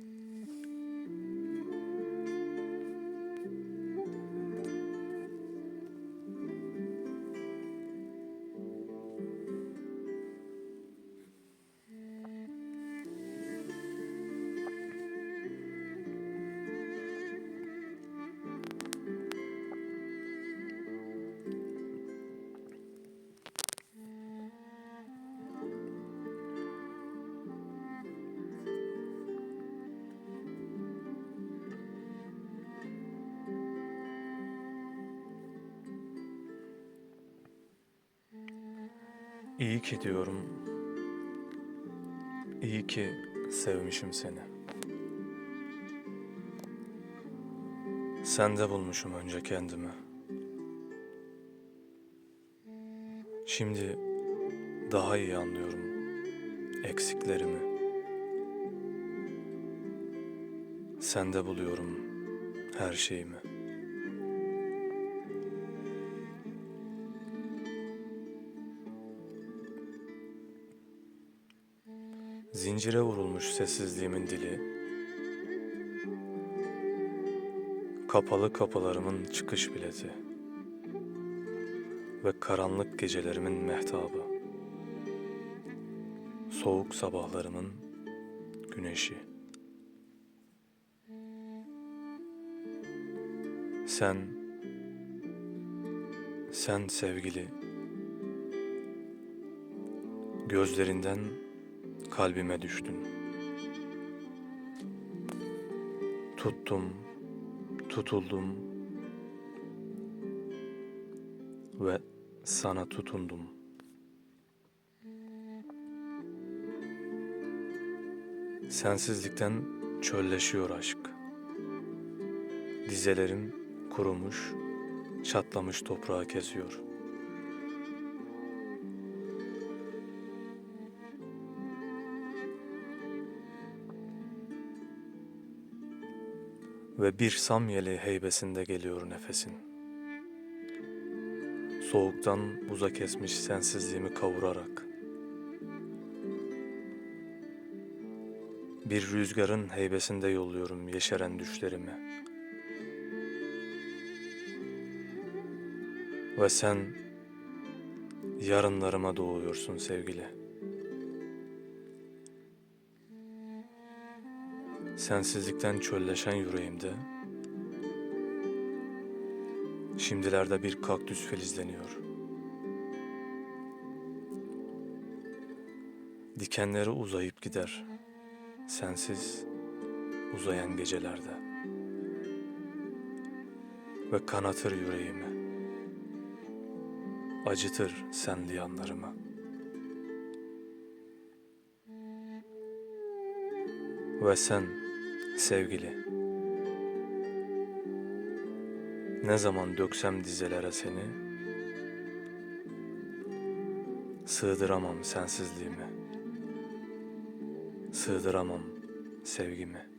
Mm. İyi ki diyorum. İyi ki sevmişim seni. Sende bulmuşum önce kendimi. Şimdi daha iyi anlıyorum eksiklerimi. Sende buluyorum her şeyimi. Zincire vurulmuş sessizliğimin dili. Kapalı kapılarımın çıkış bileti. Ve karanlık gecelerimin mehtabı. Soğuk sabahlarımın güneşi. Sen, sen sevgili, gözlerinden kalbime düştün. Tuttum, tutuldum ve sana tutundum. Sensizlikten çölleşiyor aşk. Dizelerim kurumuş, çatlamış toprağı kesiyor.'' Ve bir samyeli heybesinde geliyor nefesin. Soğuktan buza kesmiş sensizliğimi kavurarak. Bir rüzgarın heybesinde yolluyorum yeşeren düşlerimi. Ve sen yarınlarıma doğuyorsun sevgili. Sensizlikten çölleşen yüreğimde Şimdilerde bir kaktüs filizleniyor. Dikenleri uzayıp gider. Sensiz uzayan gecelerde. Ve kanatır yüreğimi. Acıtır senli yanlarımı. Ve sen sevgili. Ne zaman döksem dizelere seni sığdıramam sensizliğimi sığdıramam sevgimi